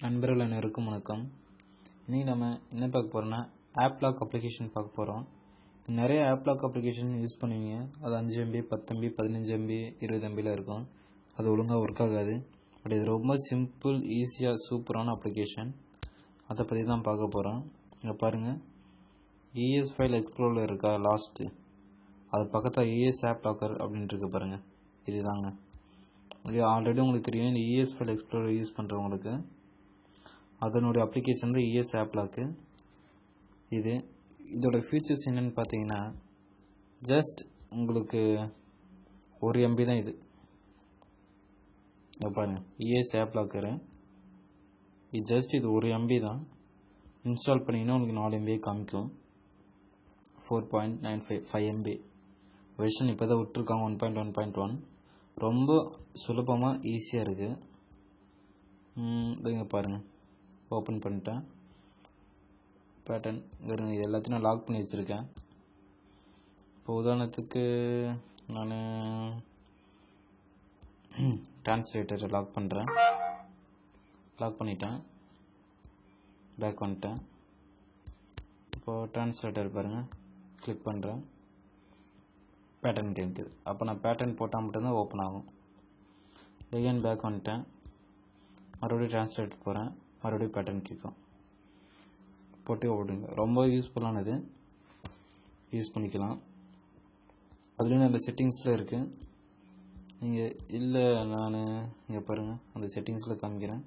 நண்பர்கள் அனைவருக்கும் வணக்கம். இன்றைக்கி நம்ம என்ன பார்க்க போகிறோம்னா ஆப் லாக் அப்ளிகேஷன் பார்க்க போகிறோம் நிறைய ஆப் லாக் அப்ளிகேஷன் யூஸ் பண்ணுவீங்க. அது அஞ்சு எம்பி பத்து எம்பி பதினஞ்சு எம்பி இருபது எம்பியில் இருக்கும். அது ஒழுங்காக ஒர்க் ஆகாது. பட் இது ரொம்ப சிம்பிள் ஈஸியாக சூப்பரான அப்ளிகேஷன் அதை பற்றி தான் பார்க்க போகிறோம் இங்கே பாருங்கள் இஎஸ் ஃபைல் எக்ஸ்ப்ளோரில் இருக்கா? லாஸ்ட்டு அது பக்கத்தில் இஎஸ் ஆப் லாக்கர் அப்படின்ட்டு இருக்கு பாருங்கள் இதுதாங்க. ஆல்ரெடி உங்களுக்கு தெரியும். இந்த இஎஸ் ஃபைல் எக்ஸ்ப்ளோரர் யூஸ் பண்ணுறவங்களுக்கு அதனுடைய அப்ளிகேஷன் வந்து இஎஸ் ஆப்பில் இருக்குது இது இதோட ஃபீச்சர்ஸ் என்னென்னு பார்த்தீங்கன்னா ஜஸ்ட் உங்களுக்கு ஒரு எம்பி தான் இது. இங்க பாருங்க. இஎஸ் ஆப்பில் இருக்கிறேன் இது ஜஸ்ட் இது ஒரு எம்பி தான். இன்ஸ்டால் பண்ணிங்கன்னா உங்களுக்கு நாலு எம்பி காமிக்கும். Four point nine five five MB version இப்போ தான் விட்ருக்காங்க one point one point one ரொம்ப சுலபமாக ஈஸியாக இருக்குது இங்கே பாருங்கள் ஓப்பன் பண்ணிட்டேன். பேட்டர்ன் இது எல்லாத்தையும் நான் லாக் பண்ணி வச்சுருக்கேன். இப்போ உதாரணத்துக்கு நான் டிரான்ஸ்லேட்டரை லாக் பண்ணுறேன் லாக் பண்ணிட்டேன். பேக் வந்துட்டேன். இப்போது டிரான்ஸ்லேட்டர் பாருங்கள் கிளிக் பண்ணுறேன் பேட்டர்ன் தெரிஞ்சுது. அப்போ நான் பேட்டர்ன் போட்டால் மட்டும்தான் ஓப்பன் ஆகும். எகைன் பேக் வந்துட்டேன். மறுபடியும் டிரான்ஸ்லேட் போகிறேன் மறுபடியும் பேட்டர்ன் கேட்கும். போட்டு ஓடுங்க. ரொம்ப யூஸ்ஃபுல்லானது யூஸ் பண்ணிக்கலாம். அதுலேயும் நல்ல செட்டிங்ஸில் இருக்குது நீங்கள் இல்லை நான் இங்கே பாருங்கள் அந்த செட்டிங்ஸில் காமிக்கிறேன்.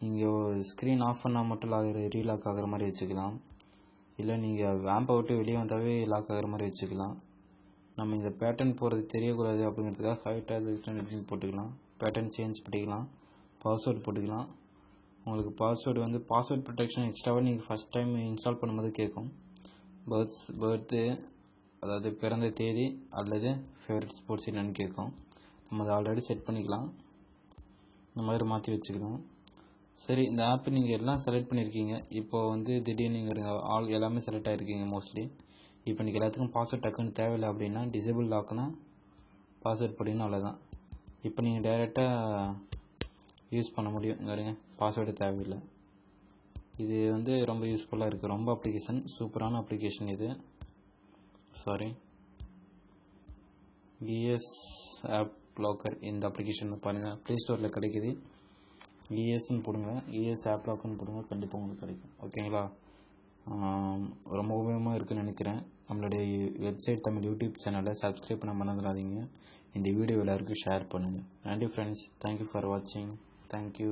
நீங்கள் ஸ்க்ரீன் ஆஃப் பண்ணால் மட்டும் லாக் ரீலாக் ஆகிற மாதிரி வச்சுக்கலாம். இல்லை நீங்கள் வேம்பை விட்டு வெளியே வந்தாவே லாக் ஆகிற மாதிரி வச்சுக்கலாம். நம்ம இந்த பேட்டர்ன் போகிறது தெரியக்கூடாது அப்படிங்கிறதுக்காக ஹைட்டாக ரிட்டன் போட்டுக்கலாம். பேட்டர்ன் சேஞ்ச் பண்ணிக்கலாம். பாஸ்வேர்டு போட்டுக்கலாம். உங்களுக்கு பாஸ்வேர்டு வந்து பாஸ்வேர்ட் ப்ரொடெக்ஷன் எக்ஸ்ட்ராவாக நீங்கள் ஃபஸ்ட் டைம் இன்ஸ்டால் பண்ணும்போது கேட்கும் பர்த்ஸ் பர்த்து அதாவது பிறந்த தேதி அல்லது ஃபேவரட் ஸ்போர்ட்ஸ் என்னன்னு கேட்கும் நம்ம அதை ஆல்ரெடி செட் பண்ணிக்கலாம். இந்த மாதிரி மாற்றி வச்சுக்கலாம் சரி இந்த ஆப் நீங்கள் எல்லாம் செலக்ட் பண்ணியிருக்கீங்க இப்போது வந்து திடீர்னு நீங்கள் ஆல் எல்லாமே செலக்ட் ஆகிருக்கீங்க மோஸ்ட்லி இப்போ நீங்கள் எல்லாத்துக்கும் பாஸ்வேர்ட் டக்குன்னு தேவையில்லை அப்படின்னா டிசேபிள் லாக்னா பாஸ்வேர்ட் போட்டிங்கன்னா அவ்வளோதான் இப்போ நீங்கள் டைரெக்டாக யூஸ் பண்ண முடியும். பாஸ்வேர்டு தேவையில்லை. இது வந்து ரொம்ப யூஸ்ஃபுல்லாக இருக்குது ரொம்ப அப்ளிகேஷன் சூப்பரான அப்ளிகேஷன் இது. சாரி இஎஸ் ஆப் லாக்கர் இந்த அப்ளிகேஷன் பாருங்கள் ப்ளே ஸ்டோரில் கிடைக்குது. இஎஸ்ன்னு போடுங்க. இஎஸ் ஆப் லாக்னு போடுங்க. கண்டிப்பாக உங்களுக்கு கிடைக்கும். ஓகேங்களா ரொம்ப உபயோகமாக இருக்குன்னு நினைக்கிறேன். நம்மளுடைய வெப்சைட் தமிழ் யூடியூப் சேனலை சப்ஸ்கிரைப் பண்ண மறந்துடாதீங்க. இந்த வீடியோ எல்லாருக்கும் ஷேர் பண்ணுங்கள் நன்றி ஃப்ரெண்ட்ஸ் தேங்க்யூ ஃபார் வாட்சிங் தேங்க்யூ